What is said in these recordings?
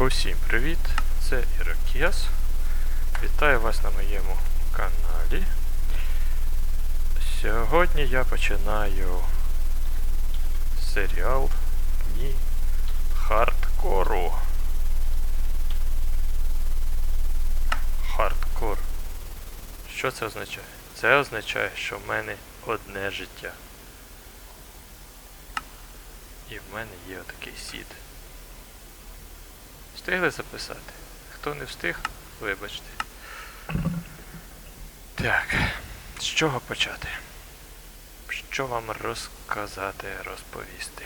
Усім привіт! Це Ірокез. Вітаю вас на моєму каналі. Сьогодні я починаю серіал Дні хардкору. Хардкор. Що це означає? Це означає, що в мене одне життя. І в мене є отакий сід. Встигли записати? Хто не встиг, вибачте. Так, з чого почати? Що вам розказати, розповісти?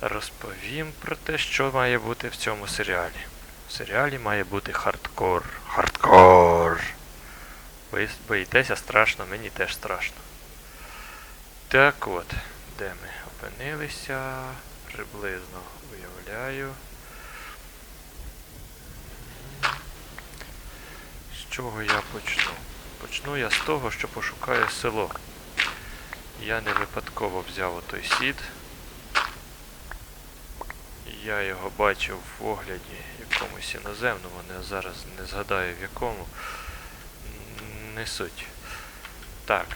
Розповім про те, що має бути в цьому серіалі. В серіалі має бути хардкор. Хардкор! Ви боїтеся страшно, мені теж страшно. Так от, де ми опинилися, приблизно уявляю. З чого я почну? Почну я з того, що пошукаю село. Я не випадково взяв отой сід. Я його бачив в огляді якомусь іноземному, не зараз не згадаю в якому. Не суть. Так.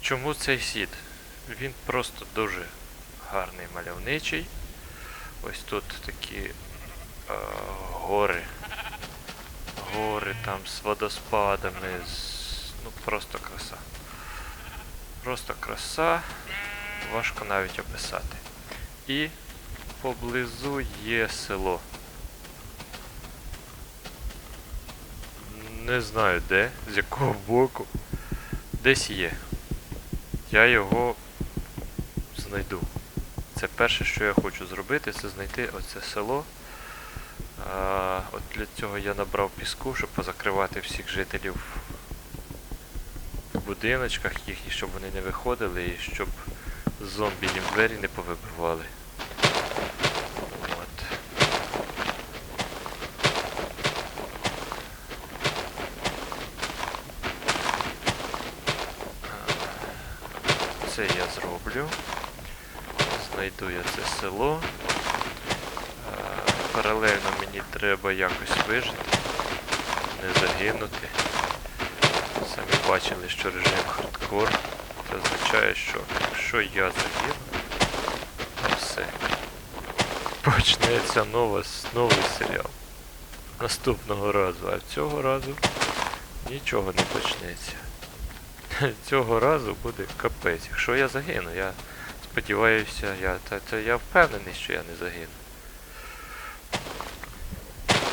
Чому цей сід? Він просто дуже гарний мальовничий. Ось тут такі е, гори. Гори там з водоспадами. З... Ну просто краса. Просто краса. Важко навіть описати. І поблизу є село. Не знаю де, з якого боку. Десь є. Я його знайду. Це перше, що я хочу зробити, це знайти оце село. А, от для цього я набрав піску, щоб позакривати всіх жителів в будиночках їхніх, щоб вони не виходили і щоб зомбі їм двері не повибивали. Це я зроблю. Знайду я це село. Паралельно мені треба якось вижити, не загинути. Самі бачили, що режим хардкор. Це означає, що якщо я загину, то все. Почнеться нова, новий серіал. Наступного разу, а цього разу нічого не почнеться. Цього разу буде капець. Якщо я загину, я сподіваюся, я, та, та я впевнений, що я не загину.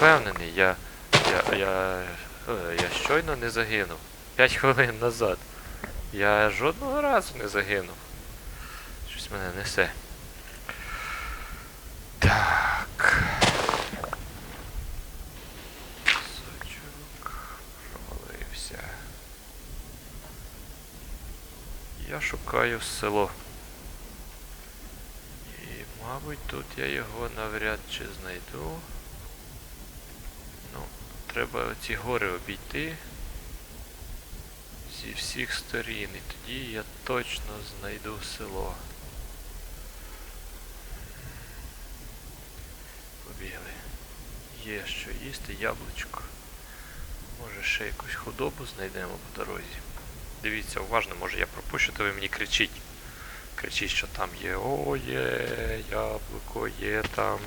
Впевнений, я, я, я, е, я щойно не загинув. П'ять хвилин назад. Я жодного разу не загинув. Щось мене несе. Так. Сочок провалився. Я шукаю село. І, мабуть, тут я його навряд чи знайду. Треба оці гори обійти зі всіх сторін, і тоді я точно знайду село. Побігли. Є що їсти, яблучко. Може ще якусь худобу знайдемо по дорозі. Дивіться, уважно, може я пропущу, то ви мені кричіть. Кричіть, що там є. О, є, яблуко, є там.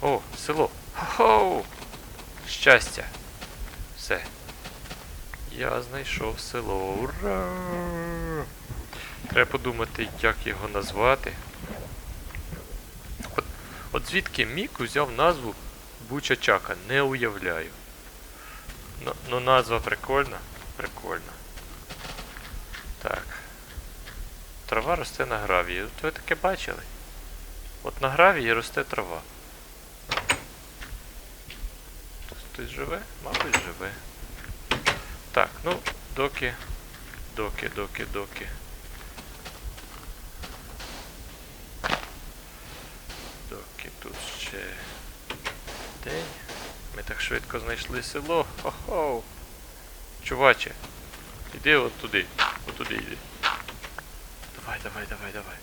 О, село. Хо-хоу! Щастя. Все. Я знайшов село. Ура! Треба подумати, як його назвати. От, от звідки Мік взяв назву Бучачака, не уявляю. Ну, ну назва прикольна. Прикольна. Так. Трава росте на гравії. От ви таке бачили? От на гравії росте трава. Тут хтось живе? Мабуть, живе. Так, ну, доки. Доки, доки, доки. Доки тут ще день. Ми так швидко знайшли село. Хо-хоу. Чуваче. Іди от туди. От туди йди. Давай, давай, давай, давай.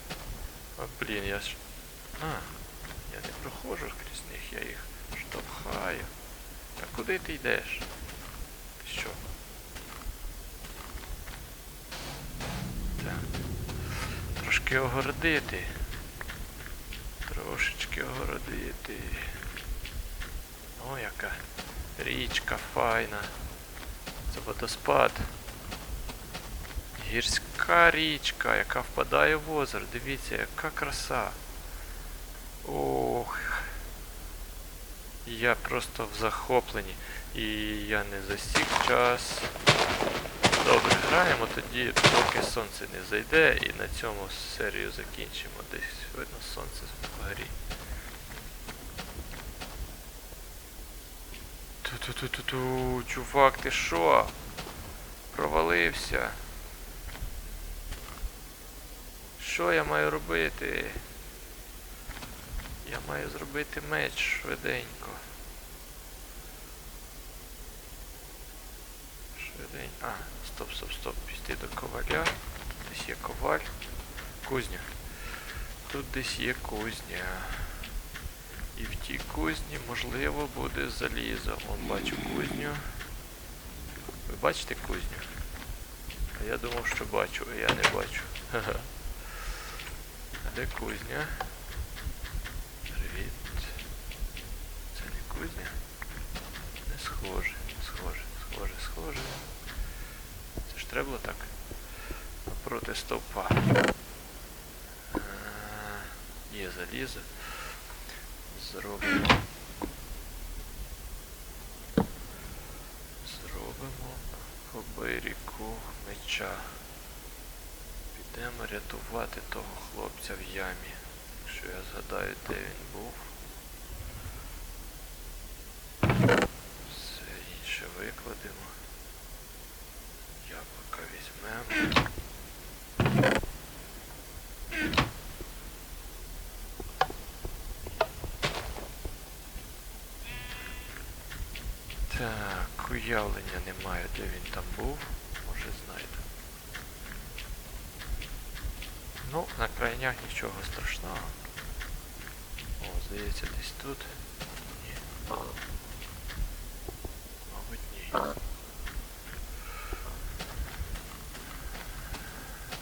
О, блін, я ж. А, я не проходжу. крізь них, я їх штовхаю. А куди ти йдеш? Ти що? Так. Трошки огородити. Трошечки огородити. О, яка річка файна. Це водоспад. Гірська річка, яка впадає в озеро. Дивіться, яка краса. Ох. Я просто в захопленні. І я не засік час. Добре, граємо тоді, поки сонце не зайде, і на цьому серію закінчимо. Десь видно сонце вгорі. Ту-ту-ту-ту-ту, чувак, ти що? Провалився. Що я маю робити? Я маю зробити меч швиденько. Швиденько. А, стоп, стоп, стоп. Піти до коваля. Десь є коваль. Кузня. Тут десь є кузня. І в тій кузні, можливо, буде залізо. Вон бачу кузню. Ви бачите кузню? А я думав, що бачу, а я не бачу. Ха-ха. Де кузня? Привіт. Це не кузня? Не схоже, схоже, схоже, схоже. Це ж треба було так. Напроти стовпа. Є залізо. Зробимо. Зробимо по меча. Підемо рятувати того хлопця в ямі. Якщо я згадаю, де він був. Все інше викладемо. Так, уявлення немає, де він там був. Може знайде. Ну, на крайнях нічого страшного. О, здається, десь тут. Ні. Мабуть, ні.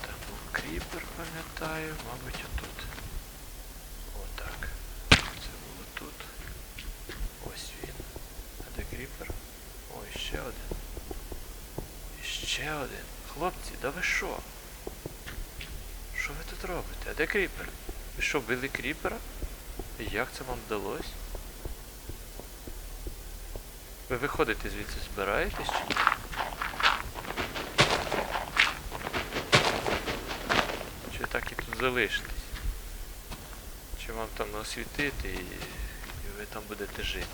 Там був кріпер, пам'ятаю, мабуть, отут. Отак. Це було тут. Ось він. А де кріпер? О, ще один. І ще один. Хлопці, да ви що? Що ви тут робите? А де кріпер? Ви що, били кріпера? Як це вам вдалося? Ви виходите звідси збираєтесь чи ні? Чи так і тут залишитесь? Чи вам там освітити і, і ви там будете жити?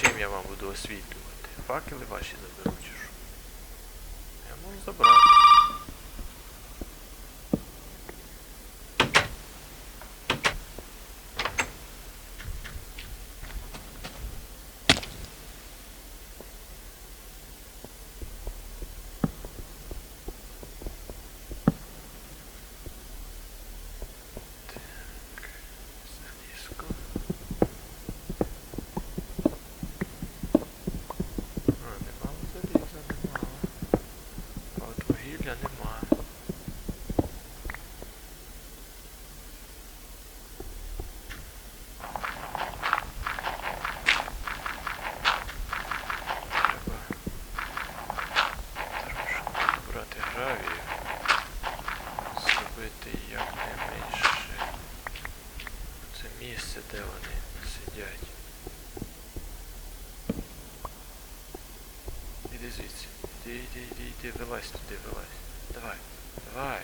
Чим я вам буду освітлювати? Факели ваші заберу? Я можу забрати. Так, залізку. А, нема заліза, нема. А от вугілля нема. Треба трошки брати гравію. Зробити якнайменше це місце, де вони сидять. Іди звідси. Іди, іди, іди, іди, вилазь туди, вилазь. Давай, давай.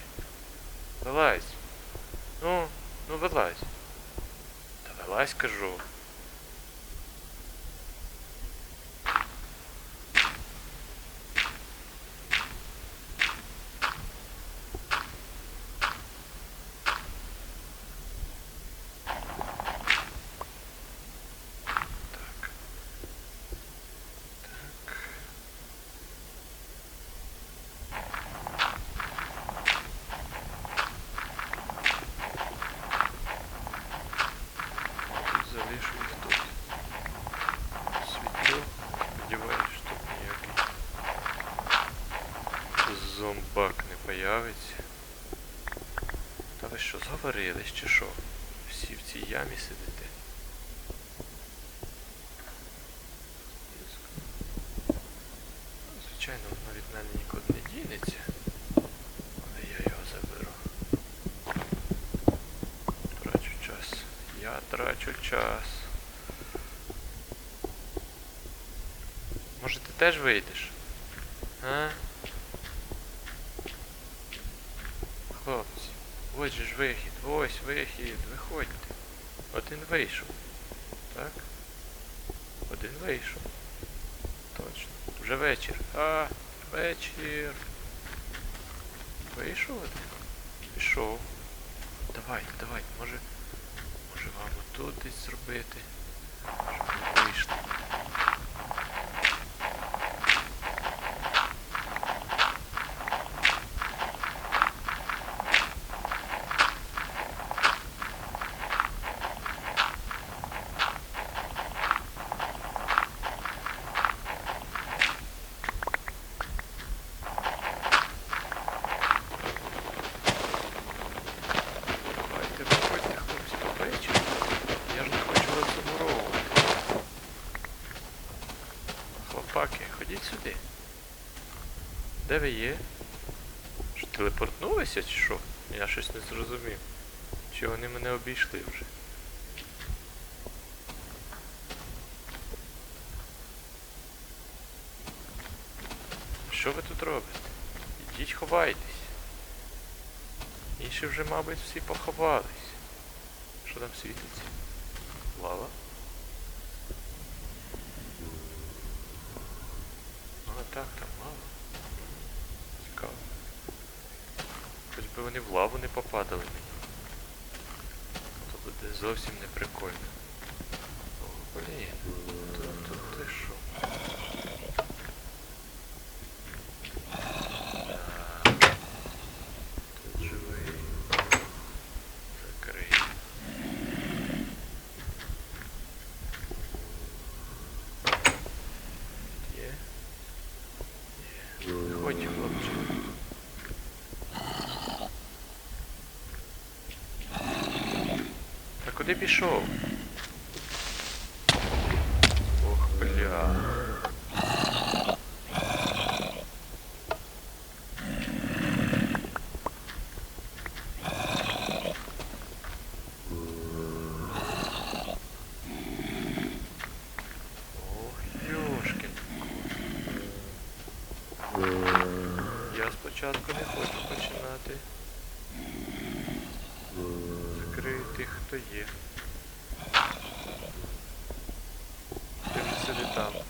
Вилазь. Ну, ну вилазь. Та вилазь, кажу. Так. Так. Появиться. Та ви що, зговорились чи що? Всі в цій ямі сидите. Звичайно, воно від мене нікуди не дінеться. Але я його заберу. Трачу час. Я трачу час. Може ти теж вийдеш? А? Хлопці, ось ж вихід, ось вихід, виходьте. Один вийшов. Так? Один вийшов. Точно. Вже вечір. А, вечір. Вийшов один? Пішов. Давайте, давайте, може. Може вам отут десь зробити? Щоб ви вийшли. Давайте виходьте, хлопці, по вечір. Я ж не хочу вас замуровувати. Хлопаки, ходіть сюди. Де ви є? Що, телепортнулися чи що? Я щось не зрозумів. Чи вони мене обійшли вже? Що ви тут робите? Ідіть ховайтесь. Інші вже, мабуть, всі поховались. Що там світиться? Лава? А, так, там лава. Цікаво. Хоч би вони в лаву не попадали мені. То буде зовсім не прикольно. О, блін. Тут, тут ти що? Так. Тут живий. Закрий. Є? Є. Виходь, хлопче. Та куди пішов? Ох, бля. Я спочатку не хочу починати. Закрию тих, хто є. Ти вже.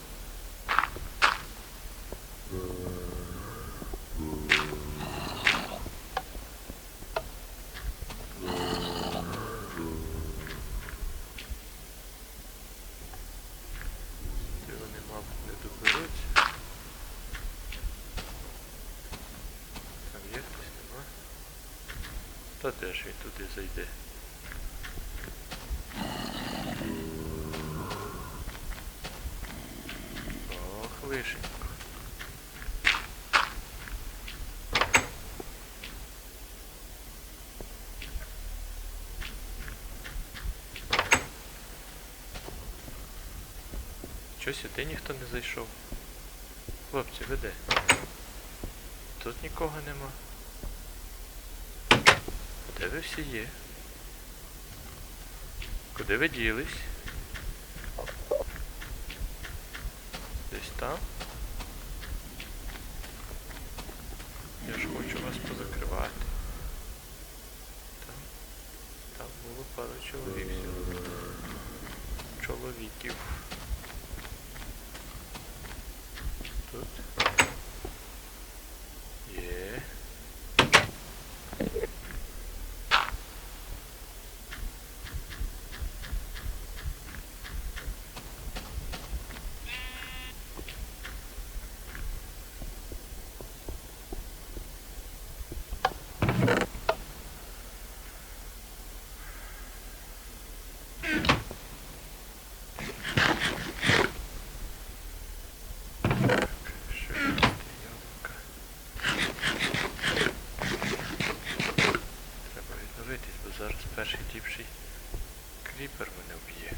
Ти вони, мабуть, не доберуться. Там є хтось, нема? Та де ж він туди зайде? Ох, вишенько. Чого сюди ніхто не зайшов? Хлопці, ви де? Тут нікого нема. Де ви всі є? Куди ви ділись? Десь? Я ж хочу вас позакривати. Там, там було пару чоловіків. Чоловіків. Тут. Є. Що зараз перший ліпший кріпер мене вб'є.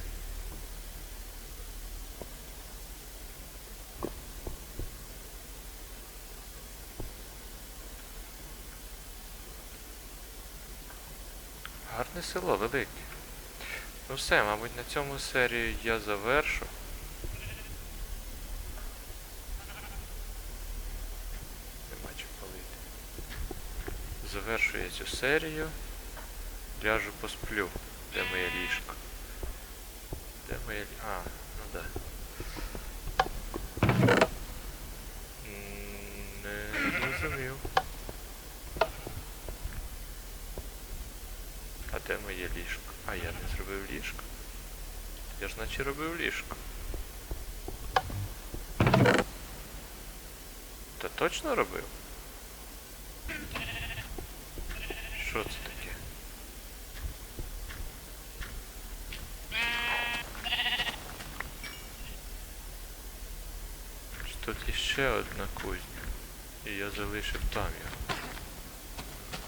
Гарне село, велике. Ну все, мабуть, на цьому серію я завершу. Нема чим палити. Завершу я цю серію. Ляжу посплю. Де моє ліжко? Де моє лі... А, ну да. Не зрозумів. А ліжко? А я не зробив ліжко. Я ж наче робив ліжко. Та точно робив? Що це таке? Чи Тут іще одна кузня. І я залишив там його.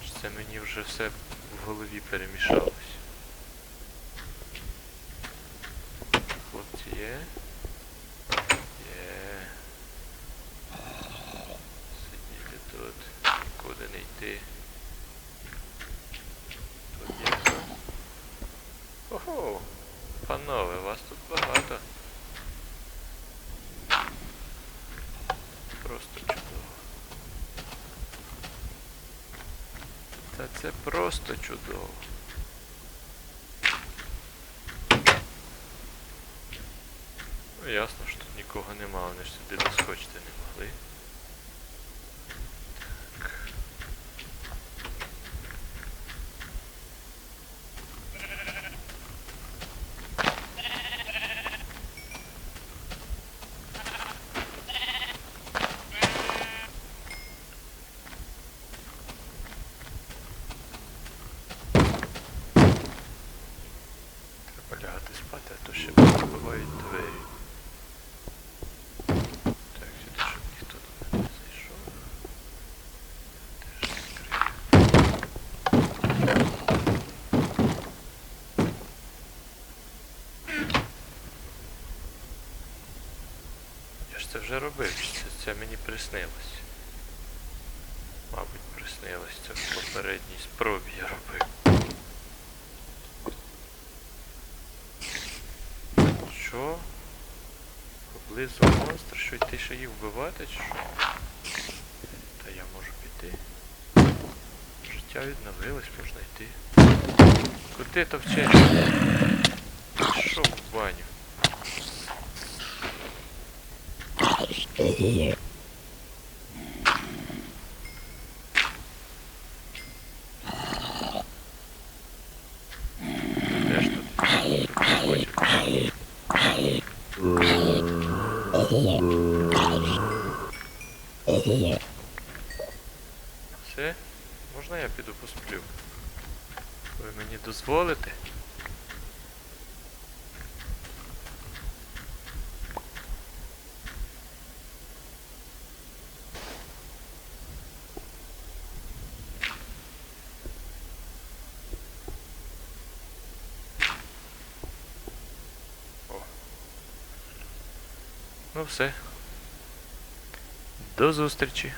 Чи це мені вже все в голові перемішалось? Хлопці є? Є. Сидіти тут. Нікуди не йти. Тут є хто? Ого! Панове, вас тут багато. Просто чудово. Та це просто чудово. Ну ясно, що тут нікого нема, вони ж сюди доскочити не могли. Так. Треба лягати спати, а то ще вибивають двері. Так, сюди, щоб ніхто до мене не зайшов. Теж закрию. Я ж це вже робив, це, це мені приснилось. Мабуть, приснилось. Це в попередній спробі я робив. Що? Поблизу монстр, що йти ще їх вбивати, чи що? Та я можу піти. Життя відновилось, можна йти. Куди то вчення? Пішов в баню. Все? Можна я піду посплю? Ви мені дозволите? Все. До зустрічі.